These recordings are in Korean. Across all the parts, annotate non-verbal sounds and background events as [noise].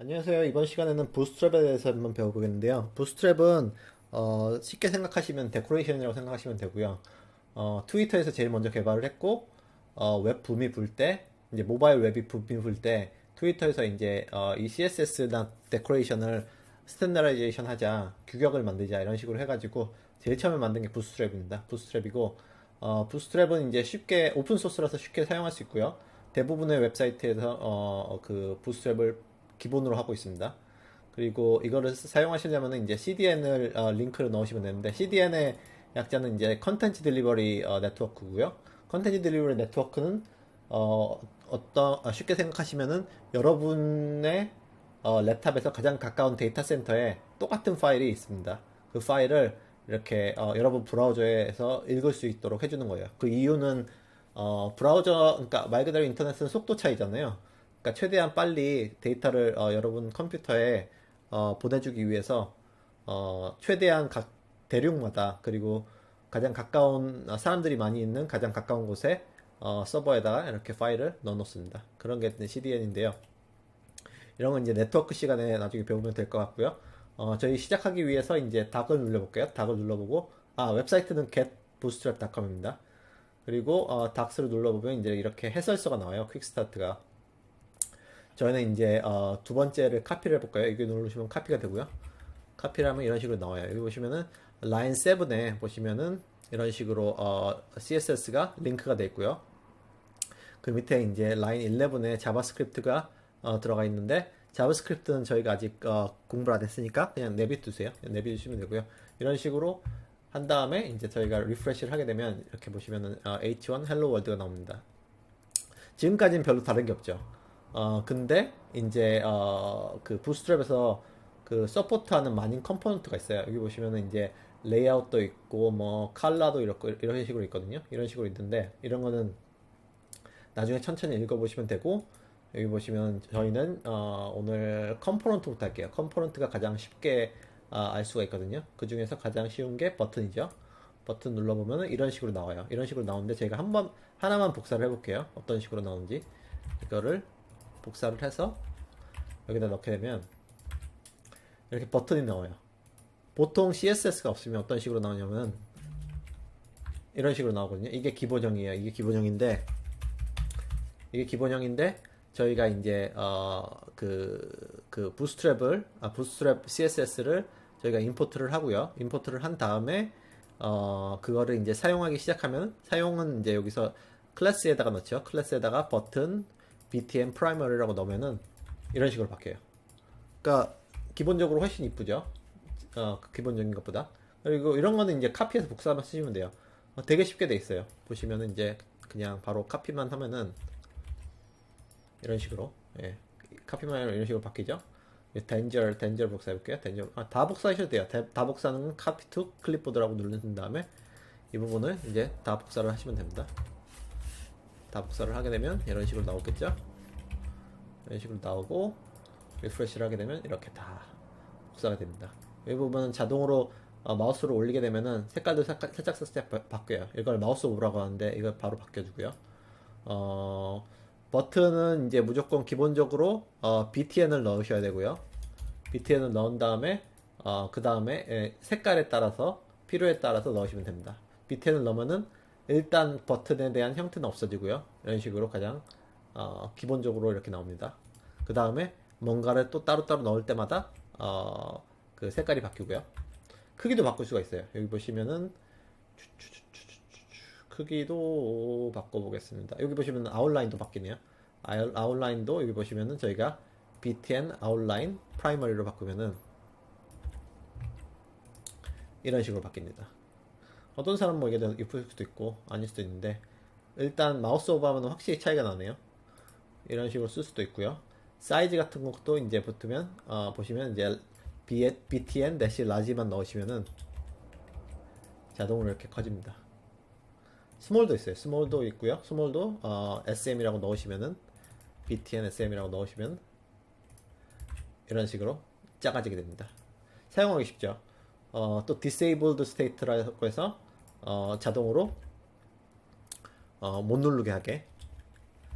안녕하세요. 이번 시간에는 부스트랩에 대해서 한번 배워보겠는데요. 부스트랩은 어, 쉽게 생각하시면 데코레이션이라고 생각하시면 되고요. 어, 트위터에서 제일 먼저 개발을 했고 어, 웹 붐이 불 때, 이제 모바일 웹이 붐이 불 때 트위터에서 이제 어, 이 CSS나 데코레이션을 스탠다라이제이션 하자, 규격을 만들자 이런 식으로 해가지고 제일 처음에 만든 게 부스트랩입니다. 부스트랩이고 어, 부스트랩은 이제 쉽게 오픈 소스라서 쉽게 사용할 수 있고요. 대부분의 웹사이트에서 어, 그 부스트랩을 기본으로 하고 있습니다. 그리고 이거를 사용하시려면 이제 CDN을 어, 링크를 넣으시면 되는데 CDN의 약자는 이제 컨텐츠 딜리버리 어, 네트워크고요. 컨텐츠 딜리버리 네트워크는 어, 어떤 아, 쉽게 생각하시면은 여러분의 어, 랩탑에서 가장 가까운 데이터 센터에 똑같은 파일이 있습니다. 그 파일을 이렇게 어, 여러분 브라우저에서 읽을 수 있도록 해주는 거예요. 그 이유는 어, 브라우저, 그러니까 말 그대로 인터넷은 속도 차이잖아요. 그러니까 최대한 빨리 데이터를 어, 여러분 컴퓨터에 어, 보내주기 위해서 어, 최대한 각 대륙마다 그리고 가장 가까운 어, 사람들이 많이 있는 가장 가까운 곳에 어, 서버에다가 이렇게 파일을 넣어놓습니다. 그런 게 CDN인데요. 이런 건 이제 네트워크 시간에 나중에 배우면 될 것 같고요. 어, 저희 시작하기 위해서 이제 닥을 눌러볼게요. 닥을 눌러보고 아 웹사이트는 getbootstrap.com입니다. 그리고 어, 닥스를 눌러보면 이제 이렇게 해설서가 나와요. 퀵스타트가. 저희는 이제 어, 두 번째를 카피를 해볼까요? 이거 누르시면 카피가 되고요. 카피를 하면 이런 식으로 나와요. 여기 보시면은 라인 7에 보시면은 이런 식으로 어, CSS가 링크가 되어 있고요. 그 밑에 이제 라인 11에 자바스크립트가 어, 들어가 있는데 자바스크립트는 저희가 아직 어, 공부를 안 했으니까 그냥 내비두세요. 내비 두시면 되고요. 이런 식으로 한 다음에 이제 저희가 리프레시를 하게 되면 이렇게 보시면은 어, H1 헬로 월드가 나옵니다. 지금까지는 별로 다른 게 없죠. 어, 근데 이제 어, 그 부스트랩에서 그 서포트하는 많은 컴포넌트가 있어요. 여기 보시면은 이제 레이아웃도 있고 뭐 칼라도 이렇고 이런 식으로 있거든요. 이런 식으로 있는데 이런 거는 나중에 천천히 읽어보시면 되고 여기 보시면 저희는 어, 오늘 컴포넌트부터 할게요. 컴포넌트가 가장 쉽게 아, 알 수가 있거든요. 그 중에서 가장 쉬운 게 버튼이죠. 버튼 눌러보면 이런 식으로 나와요. 이런 식으로 나오는데 제가 한번 하나만 복사를 해볼게요. 어떤 식으로 나오는지 이거를 복사를 해서 여기다 넣게 되면 이렇게 버튼이 나와요. 보통 CSS가 없으면 어떤 식으로 나오냐면 이런 식으로 나오거든요. 이게 기본형이에요. 이게 기본형인데 이게 기본형인데 저희가 이제 어그그 그 부스트랩을 아 부스트랩 CSS를 저희가 임포트를 하고요. 임포트를 한 다음에 어 그거를 이제 사용하기 시작하면 사용은 이제 여기서 클래스에다가 넣죠. 클래스에다가 버튼 btn primary라고 넣으면은 이런 식으로 바뀌어요. 그러니까 기본적으로 훨씬 이쁘죠. 어, 그 기본적인 것보다. 그리고 이런 거는 이제 카피해서 복사만 쓰시면 돼요. 어, 되게 쉽게 돼 있어요. 보시면은 이제 그냥 바로 카피만 하면은 이런 식으로 예. 카피만 하면 이런 식으로 바뀌죠. 덴저 덴저 복사해 볼게요. 덴저 아, 다 복사하셔도 돼요. 다, 다 복사는 건 카피 투 클립보드라고 누르신 다음에 이 부분을 이제 다 복사를 하시면 됩니다. 다 복사를 하게 되면 이런 식으로 나오겠죠? 이런 식으로 나오고 리프레시를 하게 되면 이렇게 다 복사가 됩니다. 이 부분은 자동으로 어, 마우스로 올리게 되면은 색깔도 살짝, 살짝 살짝 바- 바뀌어요. 이걸 마우스 오라고 하는데 이걸 바로 바뀌어주고요. 어, 버튼은 이제 무조건 기본적으로 어, BTN을 넣으셔야 되고요. BTN을 넣은 다음에 어, 그 다음에 예, 색깔에 따라서 필요에 따라서 넣으시면 됩니다. BTN을 넣으면은 일단 버튼에 대한 형태는 없어지고요. 이런 식으로 가장 어, 기본적으로 이렇게 나옵니다. 그 다음에 뭔가를 또 따로따로 넣을 때마다 어, 그 색깔이 바뀌고요. 크기도 바꿀 수가 있어요. 여기 보시면은 크기도 바꿔보겠습니다. 여기 보시면 아웃라인도 바뀌네요. 아웃- 아웃라인도 여기 보시면은 저희가 BTN 아웃라인 프라이머리로 바꾸면은 이런 식으로 바뀝니다. 어떤 사람은 뭐 이게 더 예쁠 수도 있고 아닐 수도 있는데 일단 마우스 오버하면 확실히 차이가 나네요. 이런 식으로 쓸 수도 있고요. 사이즈 같은 것도 이제 붙으면 어, 보시면 이제 BTN 대시 라지만 넣으시면은 자동으로 이렇게 커집니다. 스몰도 있어요. 스몰도 있고요. 스몰도 어, SM이라고 넣으시면은 BTN SM이라고 넣으시면 이런 식으로 작아지게 됩니다. 사용하기 쉽죠. 어, 또 disabled state라고 해서 어, 자동으로 어, 못 누르게 하게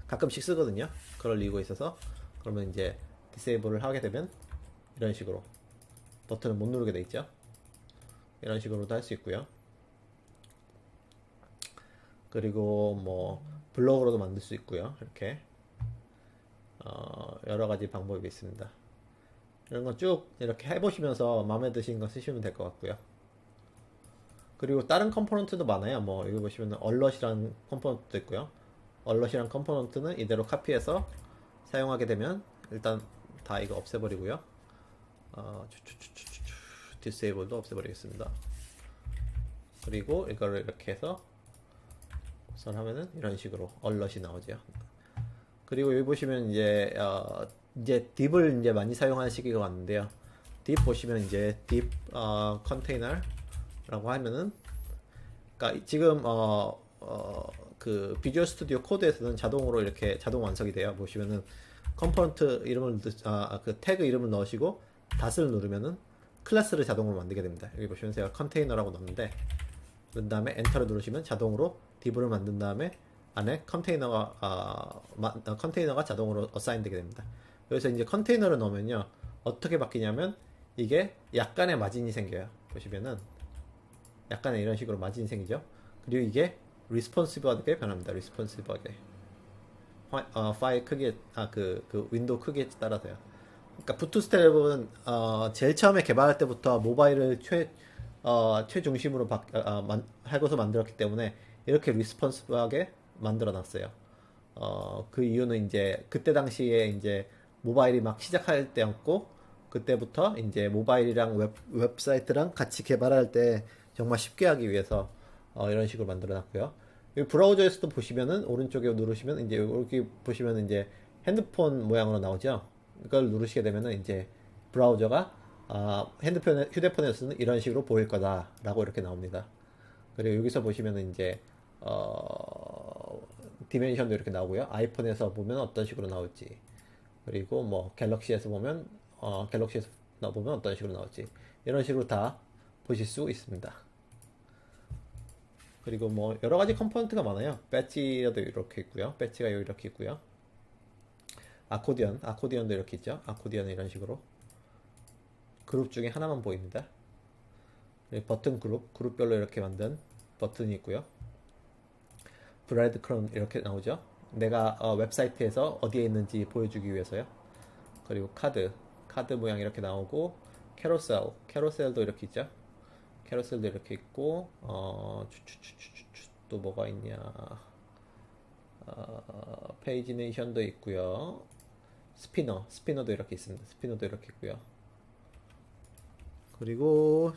가끔씩 쓰거든요. 그럴 이유가 있어서 그러면 이제 디세이블을 하게 되면 이런 식으로 버튼을 못 누르게 돼 있죠. 이런 식으로도 할 수 있고요. 그리고 뭐 블로그로도 만들 수 있고요. 이렇게 어, 여러 가지 방법이 있습니다. 이런 건쭉 이렇게 해보시면서 마음에 드신 거 쓰시면 될 것 같고요. 그리고 다른 컴포넌트도 많아요. 뭐 여기 보시면 얼럿이라는 컴포넌트도 있고요. 얼럿이란 컴포넌트는 이대로 카피해서 사용하게 되면 일단 다 이거 없애버리고요. 어, 디세이블도 없애버리겠습니다. 그리고 이거를 이렇게 해서 우선 하면은 이런 식으로 얼럿이 나오죠. 그리고 여기 보시면 이제 어, 이제 딥을 이제 많이 사용하는 시기가 왔는데요. 딥 보시면 이제 딥 어, 컨테이너라고 하면은 그러니까 지금 어, 어, 그 비주얼 스튜디오 코드에서는 자동으로 이렇게 자동 완성이 돼요. 보시면은 컴포넌트 이름을 넣- 아, 그 태그 이름을 넣으시고 닷을 누르면은 클래스를 자동으로 만들게 됩니다. 여기 보시면 제가 컨테이너라고 넣었는데 그 다음에 엔터를 누르시면 자동으로 딥을 만든 다음에 안에 컨테이너가 아, 마- 아, 컨테이너가 자동으로 어사인 되게 됩니다. 여기서 이제 컨테이너를 넣으면요 어떻게 바뀌냐면 이게 약간의 마진이 생겨요. 보시면은 약간의 이런 식으로 마진이 생기죠. 그리고 이게 리스폰시브하게 변합니다. 리스폰시브하게 파- 어, 파일 크기에 아그 그 윈도우 크기에 따라서요. 그러니까 부트스트랩은 어, 제일 처음에 개발할 때부터 모바일을 최 어, 최중심으로 바, 아, 만, 하고서 만들었기 때문에 이렇게 리스폰스하게 만들어 놨어요. 어, 그 이유는 이제 그때 당시에 이제 모바일이 막 시작할 때였고 그때부터 이제 모바일이랑 웹, 웹사이트랑 같이 개발할 때 정말 쉽게 하기 위해서 어, 이런 식으로 만들어 놨고요. 여기 브라우저에서도 보시면은 오른쪽에 누르시면 이제 여기 보시면 이제 핸드폰 모양으로 나오죠. 이걸 누르시게 되면은 이제 브라우저가 아, 핸드폰 휴대폰에서는 이런 식으로 보일 거다라고 이렇게 나옵니다. 그리고 여기서 보시면은 이제 어, 디멘션도 이렇게 나오고요. 아이폰에서 보면 어떤 식으로 나올지 그리고 뭐 갤럭시에서 보면 어, 갤럭시에서 나 보면 어떤 식으로 나올지 이런 식으로 다 보실 수 있습니다. 그리고 뭐 여러 가지 컴포넌트가 많아요. 배지도 이렇게 있고요. 배지가 이렇게 있고요. 아코디언, 아코디언도 이렇게 있죠. 아코디언은 이런 식으로 그룹 중에 하나만 보입니다. 버튼 그룹, 그룹별로 이렇게 만든 버튼이 있고요. 브레드 크론 이렇게 나오죠. 내가 어, 웹사이트에서 어디에 있는지 보여주기 위해서요. 그리고 카드, 카드 모양 이렇게 나오고 캐로셀, 캐로셀도 이렇게 있죠. 캐로셀도 이렇게 있고 어, 또 뭐가 있냐? 어, 페이지네이션도 있고요. 스피너, 스피너도 이렇게 있습니다. 스피너도 이렇게 있고요. 그리고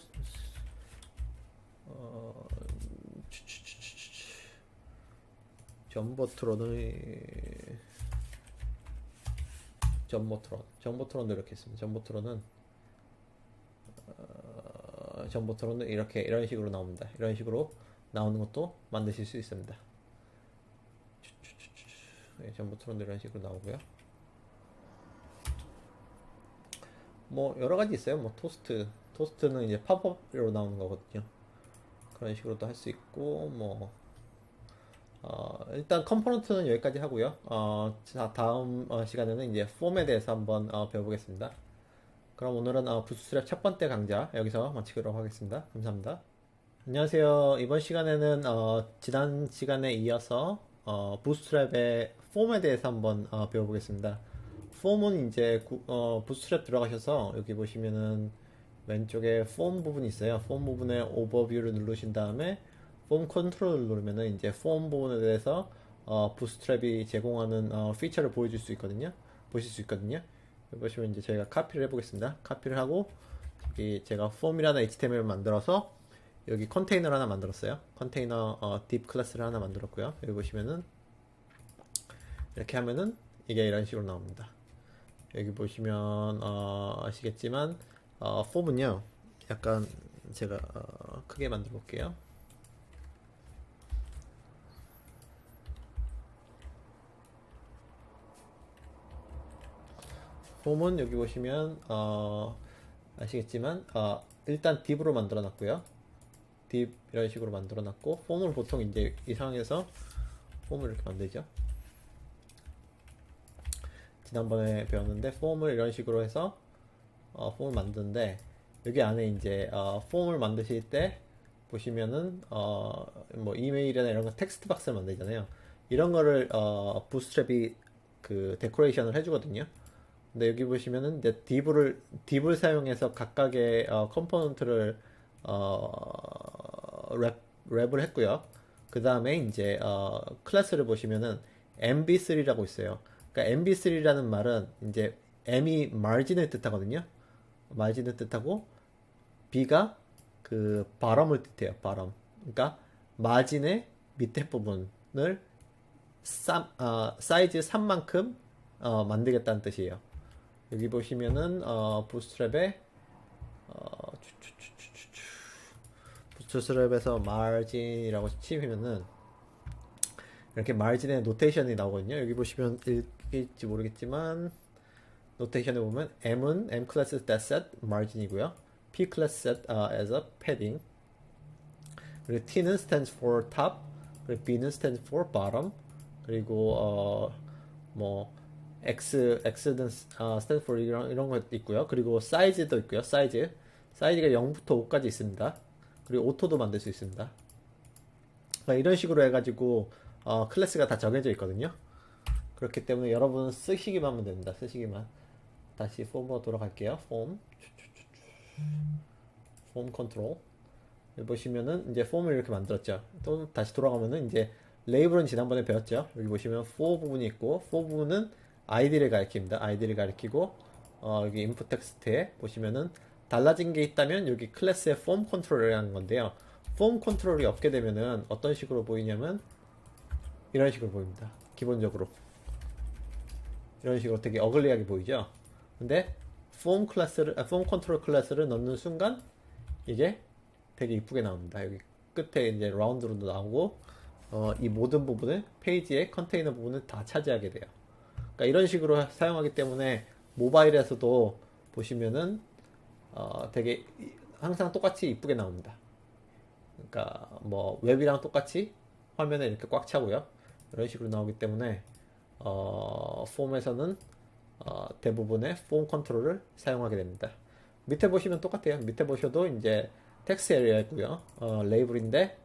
어. 전보트론의 전보트론, 전보트론도 이렇게 있습니다. 전보트론은 어, 전보트론은 이렇게 이런 식으로 나옵니다. 이런 식으로 나오는 것도 만드실 수 있습니다. 네, 전보트론도 이런 식으로 나오고요. 뭐 여러 가지 있어요. 뭐 토스트, 토스트는 이제 팝업으로 나오는 거거든요. 그런 식으로도 할 수 있고 뭐 어, 일단 컴포넌트는 여기까지 하고요. 어, 자, 다음 어, 시간에는 이제 폼에 대해서 한번 어, 배워보겠습니다. 그럼 오늘은 어, 부스트랩 첫 번째 강좌 여기서 마치도록 하겠습니다. 감사합니다. 안녕하세요. 이번 시간에는 어, 지난 시간에 이어서 어, 부스트랩의 폼에 대해서 한번 어, 배워보겠습니다. 폼은 이제 구- 어, 부스트랩 들어가셔서 여기 보시면은 왼쪽에 폼 부분이 있어요. 폼 부분에 오버뷰를 누르신 다음에 폼 컨트롤을 누르면은 이제 폼 부분에 대해서 어, 부스트랩이 제공하는 어, 피처를 보여줄 수 있거든요. 보실 수 있거든요. 보시면 이제 저희가 카피를 해보겠습니다. 카피를 하고 여기 제가 폼이라는 HTML을 만들어서 여기 컨테이너를 하나 만들었어요. 컨테이너 어, 딥 클래스를 하나 만들었고요. 여기 보시면은 이렇게 하면은 이게 이런 식으로 나옵니다. 여기 보시면 어, 아시겠지만 어, 폼은요 약간 제가 어, 크게 만들어 볼게요. 폼은 여기 보시면 어, 아시겠지만 어, 일단 딥으로 만들어 놨고요. 딥 이런 식으로 만들어 놨고 폼을 보통 이제 이 상황에서 폼을 이렇게 만들죠. 지난번에 배웠는데 폼을 이런 식으로 해서 어, 폼을 만드는데 여기 안에 이제 어, 폼을 만드실 때 보시면은 어, 뭐 이메일이나 이런 거 텍스트 박스를 만들잖아요. 이런 거를 어, 부스트랩이 그 데코레이션을 해주거든요. 근데 여기 보시면은 이제 div를 div를 사용해서 각각의 어, 컴포넌트를 어, 랩 랩을 했고요. 그 다음에 이제 어, 클래스를 보시면은 MB3라고 있어요. 그러니까 MB3라는 말은 이제 M이 margin을 뜻하거든요. margin을 뜻하고 B가 그 bottom을 뜻해요. bottom. 그러니까 마진의 밑에 부분을 쌈, 어, 사이즈 3만큼 어, 만들겠다는 뜻이에요. 여기 보시면은 어, 부스트랩에 어. 부스트랩에서 마진이라고 치면은 이렇게 마진의 노테이션이 나오거든요. 여기 보시면 읽을지 모르겠지만 노테이션에 보면 M은 M 클래스 데셋 마진이고요. P 클래스 set uh, as a padding. 그리고 T는 stands for top. 그리고 B는 stands for bottom. 그리고 어 뭐 X X는 어, stands for 이런 이런 거 있고요. 그리고 사이즈도 있고요. 사이즈 사이즈가 0부터 5까지 있습니다. 그리고 오토도 만들 수 있습니다. 그러니까 이런 식으로 해가지고 어, 클래스가 다 정해져 있거든요. 그렇기 때문에 여러분은 쓰시기만 하면 됩니다. 쓰시기만. 다시 폼으로 돌아갈게요. 폼. 폼 컨트롤. 보시면은 이제 폼을 이렇게 만들었죠. 또 다시 돌아가면은 이제 레이블은 지난번에 배웠죠. 여기 보시면 for 부분이 있고 for 부분은 아이디를 가리킵니다. 아이디를 가리키고 어, 여기 input 텍스트에 보시면은 달라진 게 있다면 여기 클래스의 form 컨트롤이라는 건데요. form 컨트롤이 없게 되면은 어떤 식으로 보이냐면 이런 식으로 보입니다. 기본적으로 이런 식으로 되게 어글리하게 보이죠. 근데 form 클래스를 아, form 컨트롤 클래스를 넣는 순간 이게 되게 이쁘게 나옵니다. 여기 끝에 이제 라운드로도 나오고 어, 이 모든 부분을 페이지의 컨테이너 부분을 다 차지하게 돼요. 그러니까 이런 식으로 사용하기 때문에 모바일에서도 보시면은 어, 되게 이- 항상 똑같이 이쁘게 나옵니다. 그러니까 뭐 웹이랑 똑같이 화면에 이렇게 꽉 차고요. 이런 식으로 나오기 때문에 어, 폼에서는 어, 대부분의 폼 컨트롤을 사용하게 됩니다. 밑에 보시면 똑같아요. 밑에 보셔도 이제 텍스트 에리어고요. 어, 레이블인데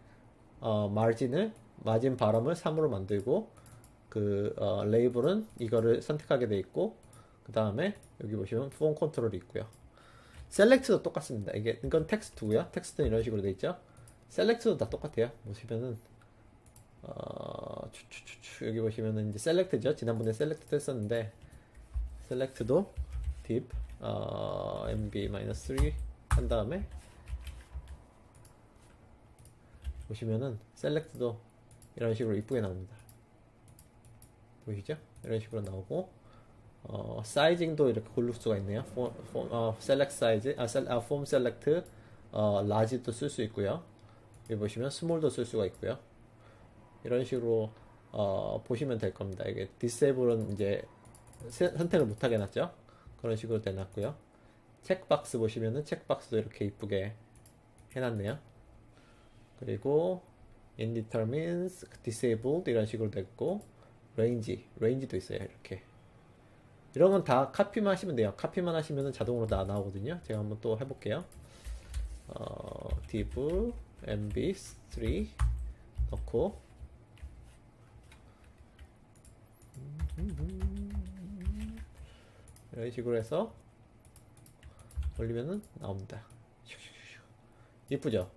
어, 마진을 마진 발음을 3으로 만들고 그 어, 레이블은 이거를 선택하게 돼 있고 그 다음에 여기 보시면 폼 컨트롤이 있고요. 셀렉트도 똑같습니다. 이게 이건 텍스트고요. 텍스트는 이런 식으로 돼 있죠. 셀렉트도 다 똑같아요. 보시면은 어, 여기 보시면은 이제 셀렉트죠. 지난번에 셀렉트 했었는데 셀렉트도 딥 어, mb-3 한 다음에 보시면은 셀렉트도 이런 식으로 이쁘게 나옵니다. 보이시죠? 이런 식으로 나오고 어, 사이징도 이렇게 고를 수가 있네요. 폼, 폼, 어, 셀렉트 사이즈, 아, 셀, 아, 폼 셀렉트, 어, 라지도 쓸 수 있고요. 여기 보시면 스몰도 쓸 수가 있고요. 이런 식으로 어, 보시면 될 겁니다. 이게 디세이블은 이제 세- 선택을 못하게 해놨죠. 그런 식으로 돼놨고요. 체크박스 보시면은 체크박스도 이렇게 이쁘게 해놨네요. 그리고 indetermines, disabled 이런 식으로 됐고 range, range도 있어요. 이렇게 이런 건 다 카피만 하시면 돼요. 카피만 하시면 자동으로 다 나오거든요. 제가 한번 또 해볼게요. 어, div mb3 넣고 이런 식으로 해서 올리면은 나옵니다. 이쁘죠?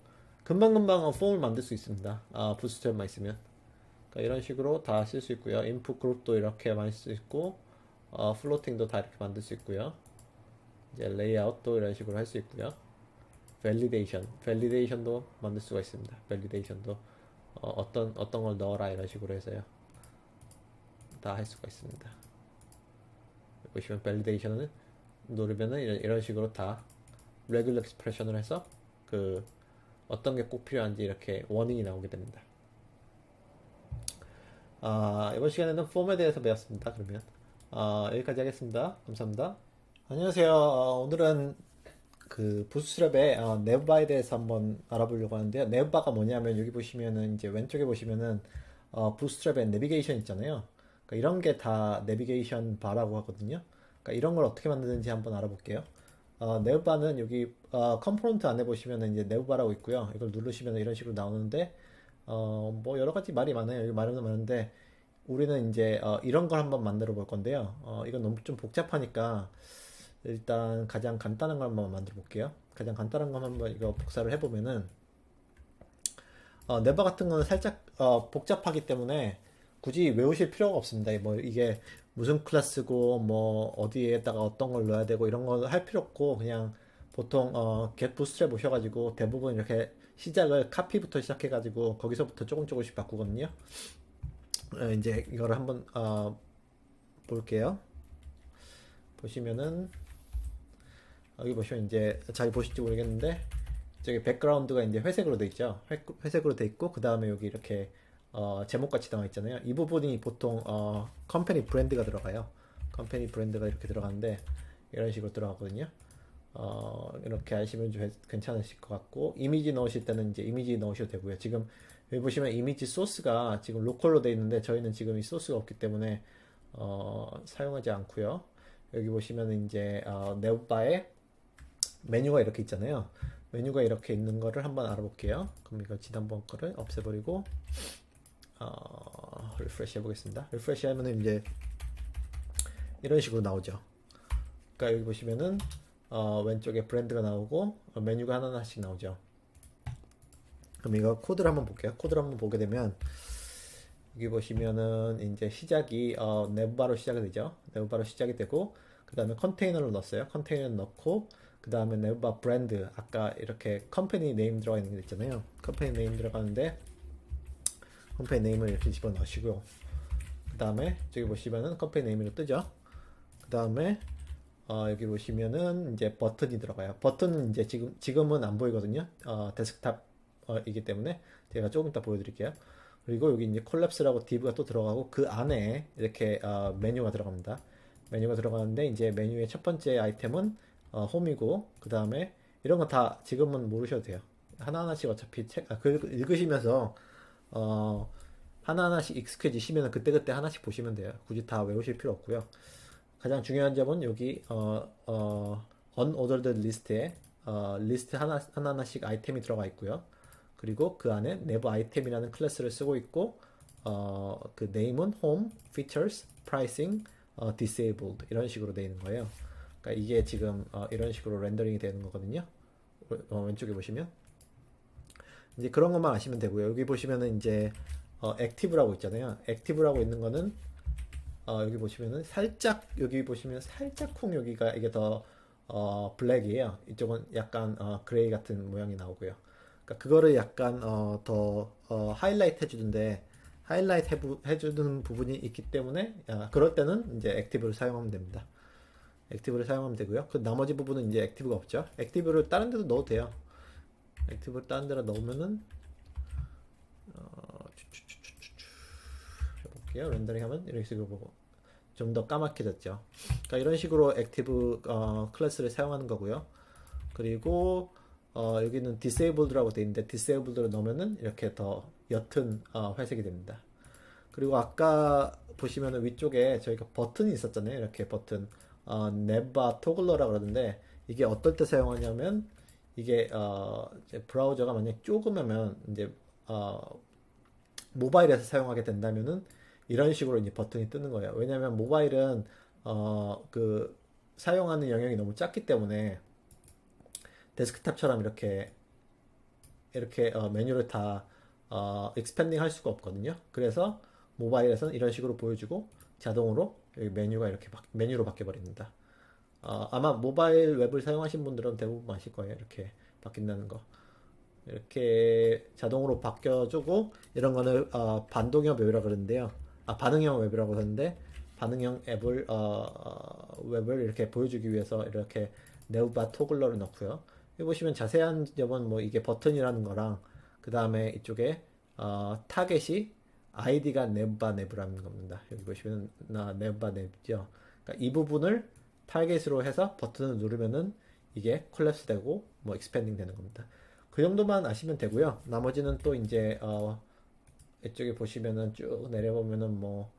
금방금방 폼을 만들 수 있습니다. 아, 부스트랩만 있으면. 그러니까 이런 식으로 다 쓸 수 있고요. 인풋 그룹도 이렇게 만들 수 있고, 어, 플로팅도 다 이렇게 만들 수 있고요. 이제 레이아웃도 이런 식으로 할 수 있고요. 밸리데이션, 밸리데이션도 만들 수가 있습니다. 밸리데이션도 어, 어떤 어떤 걸 넣어라 이런 식으로 해서요. 다 할 수가 있습니다. 보시면 밸리데이션은 누르면은 이런, 이런 식으로 다 레귤러 익스프레션을 해서 그 어떤 게 꼭 필요한지 이렇게 워닝이 나오게 됩니다. 아, 이번 시간에는 폼에 대해서 배웠습니다. 그러면 아, 여기까지 하겠습니다. 감사합니다. 안녕하세요. 어, 오늘은 그 부스트랩의 어, 네브바에 대해서 한번 알아보려고 하는데요. 네브바가 뭐냐면 여기 보시면은 이제 왼쪽에 보시면은 어, 부스트랩의 내비게이션 있잖아요. 그러니까 이런 게 다 내비게이션 바라고 하거든요. 그러니까 이런 걸 어떻게 만드는지 한번 알아볼게요. 어, 네브바는 여기 어, 컴포넌트 안에 보시면 이제 네브바라고 있고요. 이걸 누르시면 이런 식으로 나오는데 어, 뭐 여러 가지 말이 많아요. 여기 말은 많은데 우리는 이제 어, 이런 걸 한번 만들어 볼 건데요. 어, 이건 너무 좀 복잡하니까 일단 가장 간단한 걸 한번 만들어 볼게요. 가장 간단한 거 한번 이거 복사를 해보면은 어, 네바 같은 거는 살짝 어, 복잡하기 때문에 굳이 외우실 필요가 없습니다. 뭐 이게 무슨 클래스고 뭐 어디에다가 어떤 걸 넣어야 되고 이런 거 할 필요 없고 그냥 보통 어, get bootstrap 오셔가지고 대부분 이렇게 시작을 카피부터 시작해가지고 거기서부터 조금 조금씩 바꾸거든요. 어, 이제 이거를 한번 어, 볼게요. 보시면은 여기 보시면 이제 잘 보실지 모르겠는데 저기 백그라운드가 이제 회색으로 돼 있죠. 회, 회색으로 돼 있고 그 다음에 여기 이렇게 어, 제목같이 나와 있잖아요. 이 부분이 보통 어, 컴퍼니 브랜드가 들어가요. 컴퍼니 브랜드가 이렇게 들어가는데 이런 식으로 들어가거든요. 어, 이렇게 하시면 좀 괜찮으실 것 같고 이미지 넣으실 때는 이제 이미지 넣으셔도 되고요. 지금 여기 보시면 이미지 소스가 지금 로컬로 돼 있는데 저희는 지금 이 소스가 없기 때문에 어, 사용하지 않고요. 여기 보시면 이제 어, 네오바에 메뉴가 이렇게 있잖아요. 메뉴가 이렇게 있는 거를 한번 알아볼게요. 그럼 이거 지난번 거를 없애버리고 어, 리프레시 해보겠습니다. 리프레시 하면은 이제 이런 식으로 나오죠. 그러니까 여기 보시면은 어, 왼쪽에 브랜드가 나오고 어, 메뉴가 하나하나씩 나오죠. 그럼 이거 코드를 한번 볼게요. 코드를 한번 보게 되면 여기 보시면은 이제 시작이 어, 네브바로 시작이 되죠. 네브바로 시작이 되고 그 다음에 컨테이너로 넣었어요. 컨테이너 넣고 그 다음에 네브바 브랜드 아까 이렇게 컴퍼니 네임 들어가 있는 게 있잖아요. 컴퍼니 네임 들어가는데 컴퍼니 네임을 이렇게 집어 넣으시고요. 그 다음에 저기 보시면은 컴퍼니 네임으로 뜨죠. 그 다음에 어, 여기 보시면은 이제 버튼이 들어가요. 버튼은 이제 지금 지금은 안 보이거든요. 어, 데스크탑이기 때문에 제가 조금 이따 보여드릴게요. 그리고 여기 이제 콜랩스라고 div가 또 들어가고 그 안에 이렇게 어, 메뉴가 들어갑니다. 메뉴가 들어가는데 이제 메뉴의 첫 번째 아이템은 어, 홈이고 그 다음에 이런 거 다 지금은 모르셔도 돼요. 하나하나씩 어차피 책 아, 그 읽으시면서 어, 하나하나씩 익숙해지시면 그때그때 하나씩 보시면 돼요. 굳이 다 외우실 필요 없고요. 가장 중요한 점은 여기 어, 어, unordered 리스트에 어, 리스트 하나 하나하나씩 아이템이 들어가 있고요. 그리고 그 안에 never 아이템이라는 클래스를 쓰고 있고 어, 그 name은 home, features, pricing, 어, disabled 이런 식으로 되어 있는 거예요. 그러니까 이게 지금 어, 이런 식으로 렌더링이 되는 거거든요. 어, 왼쪽에 보시면 이제 그런 것만 아시면 되고요. 여기 보시면은 이제 어, 액티브라고 있잖아요. 액티브라고 있는 거는 어, 여기 보시면은 살짝 여기 보시면 살짝 쿵 여기가 이게 더 어, 블랙이에요. 이쪽은 약간 어, 그레이 같은 모양이 나오고요. 그러니까 그거를 약간 어, 더 어, 하이라이트 해주는데 하이라이트 해주는 부분이 있기 때문에 아, 그럴 때는 이제 액티브를 사용하면 됩니다. 액티브를 사용하면 되고요. 그 나머지 부분은 이제 액티브가 없죠. 액티브를 다른 데도 넣어도 돼요. 액티브를 다른 데로 넣으면은 어, 추추추추추 해 볼게요. 렌더링 하면 이런 식으로 보고 좀 더 까맣게졌죠. 그러니까 이런 식으로 액티브 어, 클래스를 사용하는 거고요. 그리고 어, 여기는 disabled라고 되어 있는데 disabled를 넣으면은 이렇게 더 옅은 어, 회색이 됩니다. 그리고 아까 보시면은 위쪽에 저희가 버튼이 있었잖아요. 이렇게 버튼 어, 네바 토글러라 그러는데 이게 어떨 때 사용하냐면 이게 어, 브라우저가 만약 조그마면 이제 어, 모바일에서 사용하게 된다면은 이런 식으로 이제 버튼이 뜨는 거예요. 왜냐하면 모바일은 어, 그 사용하는 영역이 너무 작기 때문에 데스크탑처럼 이렇게 이렇게 어, 메뉴를 다 어, 익스펜딩 할 수가 없거든요. 그래서 모바일에서는 이런 식으로 보여주고 자동으로 메뉴가 이렇게 바, 메뉴로 바뀌어 버립니다. 어, 아마 모바일 웹을 사용하신 분들은 대부분 아실 거예요. 이렇게 바뀐다는 거. 이렇게 자동으로 바뀌어주고 이런 거는 어, 반동형 웹이라 그러는데요. 아 반응형 웹이라고 하는데 반응형 앱을 어, 웹을 이렇게 보여주기 위해서 이렇게 네우바 토글러를 넣고요. 여기 보시면 자세한 점은 뭐 이게 버튼이라는 거랑 그 다음에 이쪽에 어, 타겟이 아이디가 네바 네브라는 겁니다. 여기 보시면 나 네바 네브죠. 그러니까 이 부분을 타겟으로 해서 버튼을 누르면은 이게 콜랩스 되고 뭐 익스펜딩 되는 겁니다. 그 정도만 아시면 되고요. 나머지는 또 이제 어 이쪽에 보시면은 쭉 내려보면은 뭐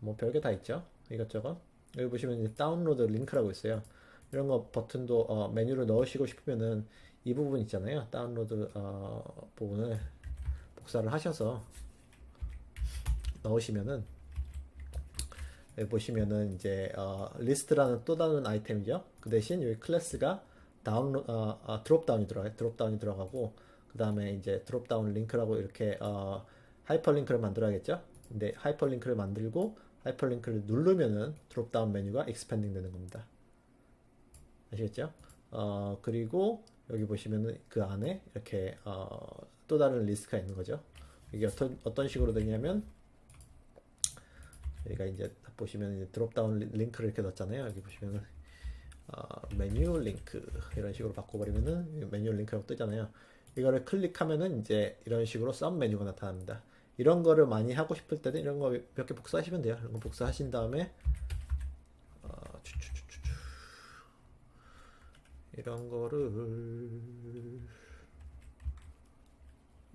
뭐 별게 다 있죠. 이것저것. 여기 보시면 이제 다운로드 링크라고 있어요. 이런 거 버튼도 어, 메뉴를 넣으시고 싶으면은 이 부분 있잖아요. 다운로드 어, 부분을 복사를 하셔서 넣으시면은 여기 보시면은 이제 어, 리스트라는 또 다른 아이템이죠. 그 대신 여기 클래스가 다운로 어, 어, 드롭다운이 들어가요. 드롭다운이 들어가고 그 다음에 이제 드롭다운 링크라고 이렇게 어, 하이퍼링크를 만들어야겠죠. 근데 하이퍼링크를 만들고 하이퍼링크를 누르면은 드롭다운 메뉴가 익스펜딩 되는 겁니다. 아시겠죠? 어, 그리고 여기 보시면은 그 안에 이렇게 어, 또 다른 리스트가 있는 거죠. 이게 어떤 어떤 식으로 되냐면 여기가 이제 보시면 이제 드롭다운 리- 링크를 이렇게 넣었잖아요. 여기 보시면은 어, 메뉴 링크 이런 식으로 바꿔버리면은 메뉴 링크라고 뜨잖아요. 이거를 클릭하면은 이제 이런 식으로 썸 메뉴가 나타납니다. 이런 거를 많이 하고 싶을 때는 이런 거 몇 개 복사하시면 돼요. 이런 거 복사하신 다음에 어. 이런 거를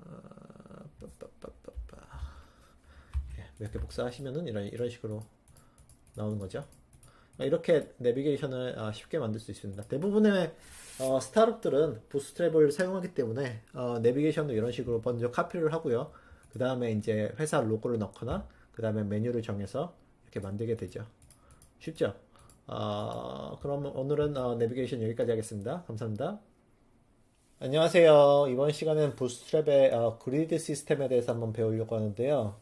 아. 예, 몇개 복사하시면은 이런 이런 식으로 나오는 거죠. 이렇게 내비게이션을 아, 쉽게 만들 수 있습니다. 대부분의 어, 스타트업들은 부스트랩을 사용하기 때문에 어, 내비게이션도 이런 식으로 먼저 카피를 하고요. 그 다음에 이제 회사 로고를 넣거나 그 다음에 메뉴를 정해서 이렇게 만들게 되죠. 쉽죠? 어, 그럼 오늘은 어, 내비게이션 여기까지 하겠습니다. 감사합니다. 안녕하세요. 이번 시간엔 부스트랩의 어, 그리드 시스템에 대해서 한번 배우려고 하는데요.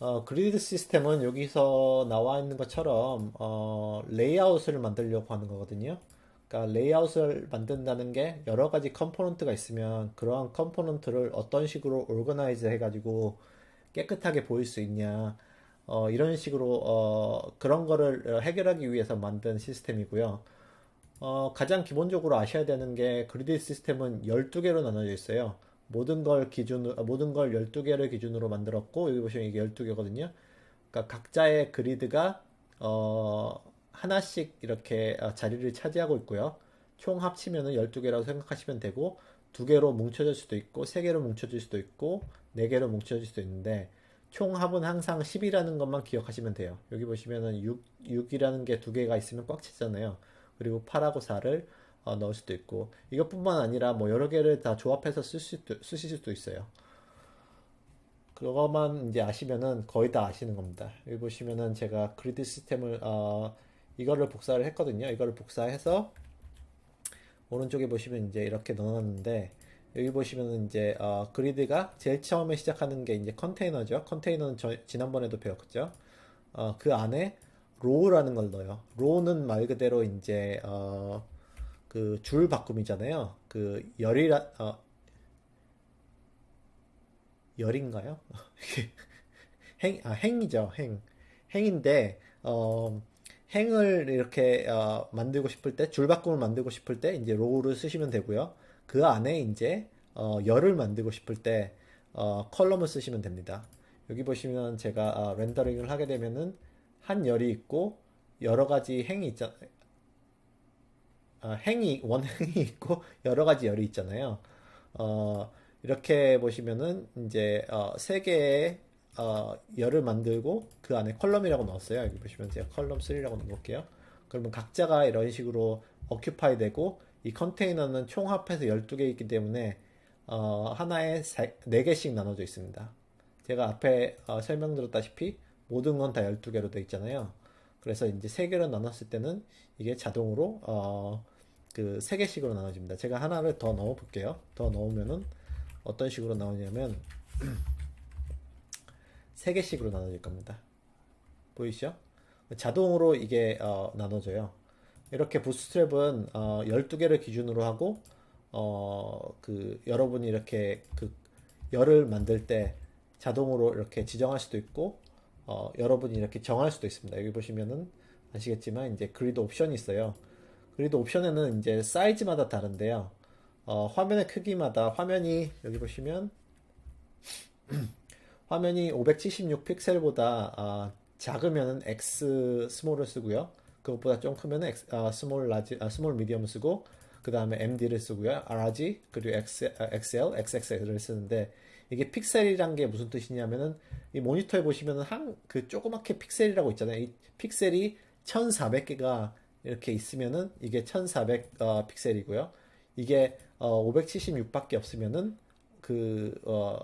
어, 그리드 시스템은 여기서 나와 있는 것처럼 어, 레이아웃을 만들려고 하는 거거든요. 그러니까 레이아웃을 만든다는 게 여러 가지 컴포넌트가 있으면 그러한 컴포넌트를 어떤 식으로 오르거나이즈 해가지고 깨끗하게 보일 수 있냐 어, 이런 식으로 어, 그런 거를 해결하기 위해서 만든 시스템이고요. 어, 가장 기본적으로 아셔야 되는 게 그리드 시스템은 12개로 나눠져 있어요. 모든 걸 기준으로, 아, 모든 걸 12개를 기준으로 만들었고, 여기 보시면 이게 12개거든요. 그러니까 각자의 그리드가, 어, 하나씩 이렇게 아, 자리를 차지하고 있고요. 총 합치면은 12개라고 생각하시면 되고, 두 개로 뭉쳐질 수도 있고, 세 개로 뭉쳐질 수도 있고, 네 개로 뭉쳐질 수도 있는데, 총 합은 항상 10이라는 것만 기억하시면 돼요. 여기 보시면은 6, 6이라는 게 두 개가 있으면 꽉 차잖아요. 그리고 8하고 4를 어, 넣을 수도 있고 이것뿐만 아니라 뭐 여러 개를 다 조합해서 쓸 수도, 쓰실 수도 있어요. 그거만 이제 아시면은 거의 다 아시는 겁니다. 여기 보시면은 제가 그리드 시스템을 어, 이거를 복사를 했거든요. 이거를 복사해서 오른쪽에 보시면 이제 이렇게 넣어놨는데 여기 보시면은 이제 어, 그리드가 제일 처음에 시작하는 게 이제 컨테이너죠. 컨테이너는 저, 지난번에도 배웠죠. 어, 그 안에 로우라는 걸 넣어요. 로우는 말 그대로 이제 어, 그 줄 바꿈이잖아요. 그 열이라 어, 열인가요? [laughs] [laughs] 행, 아, 행이죠. 행. 행인데 어, 행을 이렇게 어, 만들고 싶을 때 줄바꿈을 만들고 싶을 때 이제 로우를 쓰시면 되고요. 그 안에 이제 어, 열을 만들고 싶을 때 어, 컬럼을 쓰시면 됩니다. 여기 보시면 제가 어, 렌더링을 하게 되면은 한 열이 있고 여러 가지 행이 있잖아요. 아, 행이 원행이 [laughs] 있고 여러 가지 열이 있잖아요. 어, 이렇게 보시면은 이제 어, 세 개의 어, 열을 만들고 그 안에 컬럼이라고 넣었어요. 여기 보시면 제가 컬럼 3라고 넣을게요. 그러면 각자가 이런 식으로 어큐파이 되고 이 컨테이너는 총 합해서 12개 있기 때문에 어, 하나에 4개씩 나눠져 있습니다. 제가 앞에 어, 설명드렸다시피 모든 건 다 12개로 되어 있잖아요. 그래서 이제 3개로 나눴을 때는 이게 자동으로 어, 그 3개씩으로 나눠집니다. 제가 하나를 더 넣어 볼게요. 더 넣으면은 어떤 식으로 나오냐면 [clears throat] 3개씩으로 나눠질 겁니다. 보이시죠? 자동으로 이게 어, 나눠져요. 이렇게 부스트랩은 어, 12개를 기준으로 하고 어, 그 여러분이 이렇게 그 열을 만들 때 자동으로 이렇게 지정할 수도 있고 어, 여러분이 이렇게 정할 수도 있습니다. 여기 보시면은 아시겠지만 이제 그리드 옵션이 있어요. 그리드 옵션에는 이제 사이즈마다 다른데요. 어, 화면의 크기마다 화면이 여기 보시면 [clears throat] 화면이 576 픽셀보다 아, 작으면은 X 스몰을 쓰고요. 그것보다 좀 크면은 X, 아, 스몰 라지, 아, 스몰 미디엄을 쓰고 그 다음에 MD를 쓰고요. RG, 그리고 X, 아, XL, XXL을 쓰는데, 이게 픽셀이란 게 무슨 뜻이냐면은, 이 모니터에 보시면은 한, 그 조그맣게 픽셀이라고 있잖아요. 이 픽셀이 1400개가 이렇게 있으면은, 이게 1400 어, 픽셀이고요. 이게 어, 576밖에 없으면은, 그, 어,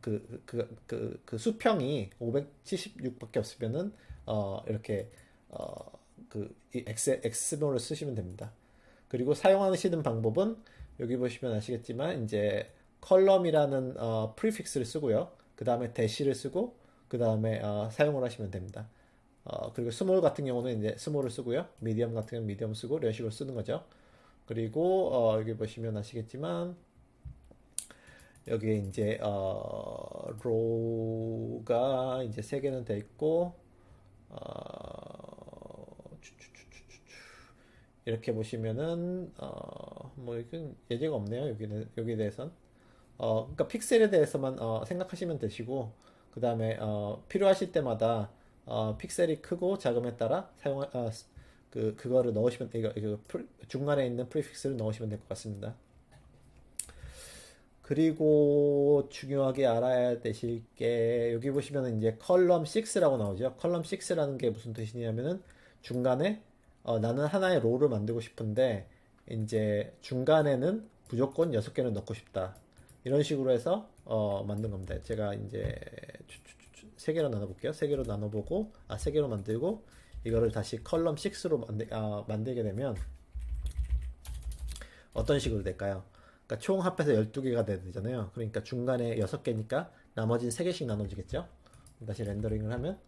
그, 그, 그, 그 수평이 576밖에 없으면은, 어, 이렇게, 어, 그, 이 X, X모를 쓰시면 됩니다. 그리고 사용하시는 방법은 여기 보시면 아시겠지만 이제 컬럼이라는 어, 프리픽스를 쓰고요. 그 다음에 대시를 쓰고 그 다음에 어, 사용을 하시면 됩니다. 어, 그리고 스몰 같은 경우는 이제 스몰을 쓰고요. 미디엄 같은 경우는 미디엄 쓰고 이런 식으로 쓰는 거죠. 그리고 어, 여기 보시면 아시겠지만 여기에 이제 어, 로우가 이제 세 개는 돼 있고 어, 이렇게 보시면은 어, 뭐 이건 예제가 없네요. 여기는 여기에 대해선 어, 그러니까 픽셀에 대해서만 어, 생각하시면 되시고 그 다음에 어, 필요하실 때마다 어, 픽셀이 크고 작음에 따라 사용 어, 그 그거를 넣으시면 이거, 이거 중간에 있는 프리픽스를 넣으시면 될 것 같습니다. 그리고 중요하게 알아야 되실 게 여기 보시면은 이제 컬럼 6라고 나오죠. 컬럼 6라는 게 무슨 뜻이냐면은 중간에 어, 나는 하나의 로를 만들고 싶은데 이제 중간에는 무조건 6개는 넣고 싶다. 이런 식으로 해서 어, 만든 겁니다. 제가 이제 세 개로 나눠 볼게요. 세 개로 나눠 보고 아, 세 개로 만들고 이거를 다시 컬럼 6로 만들, 아, 만들게 되면 어떤 식으로 될까요? 그러니까 총 합해서 12개가 되잖아요. 그러니까 중간에 6개니까 나머지는 3개씩 나눠지겠죠? 다시 렌더링을 하면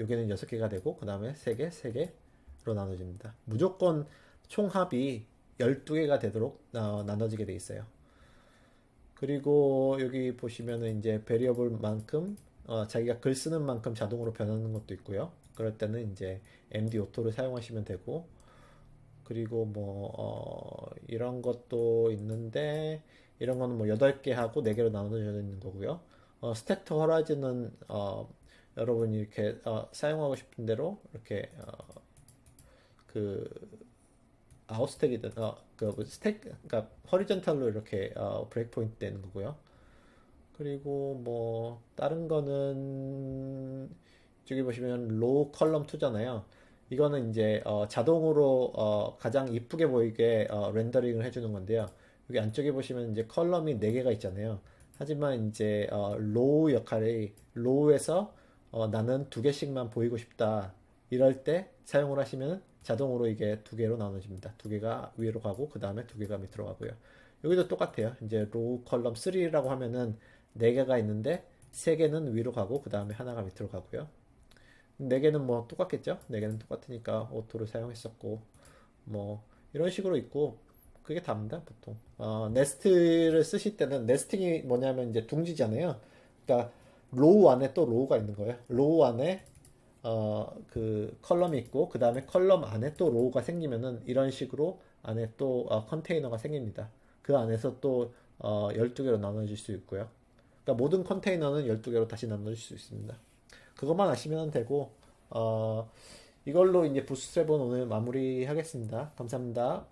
여기는 6개가 되고 그 다음에 3개, 3개로 나눠집니다. 무조건 총합이 12개가 되도록 어, 나눠지게 돼 있어요. 그리고 여기 보시면은 이제 베리어블만큼 어, 자기가 글 쓰는 만큼 자동으로 변하는 것도 있고요. 그럴 때는 이제 MD 오토를 사용하시면 되고 그리고 뭐, 어, 이런 것도 있는데, 이런 거는 뭐 8개 하고 4개로 나눠져 있는 거고요. 어, 스택트 허라이즌은, 어, 여러분이 이렇게, 어, 사용하고 싶은 대로, 이렇게, 어, 그, 아웃 스택이든, 어, 그, 스택, 그러니까, 허리전탈로 이렇게, 어, 브레이크 포인트 되는 거고요. 그리고 뭐, 다른 거는, 저기 보시면, 로우 컬럼 2잖아요. 이거는 이제 어, 자동으로 어, 가장 이쁘게 보이게 어, 렌더링을 해주는 건데요. 여기 안쪽에 보시면 이제 컬럼이 4개가 있잖아요. 하지만 이제 어, 로우 역할이 로우에서 어, 나는 두 개씩만 보이고 싶다. 이럴 때 사용을 하시면 자동으로 이게 두 개로 나눠집니다. 두 개가 위로 가고 그 다음에 두 개가 밑으로 가고요. 여기도 똑같아요. 이제 로우 컬럼 3라고 하면은 4개가 있는데 3개는 위로 가고 그 다음에 하나가 밑으로 가고요. 4개는 뭐 똑같겠죠? 4개는 똑같으니까 오토를 사용했었고 뭐 이런 식으로 있고 그게 답니다 보통. 어, 네스트를 쓰실 때는 네스팅이 뭐냐면 이제 둥지잖아요. 그러니까 로우 안에 또 로우가 있는 거예요. 로우 안에 어, 그 컬럼이 있고 그 다음에 컬럼 안에 또 로우가 생기면은 이런 식으로 안에 또 어, 컨테이너가 생깁니다. 그 안에서 또 어, 12개로 나눠질 수 있고요. 그러니까 모든 컨테이너는 12개로 다시 나눠질 수 있습니다 그것만 아시면 되고 어, 이걸로 이제 부스트랩은 오늘 마무리하겠습니다. 감사합니다.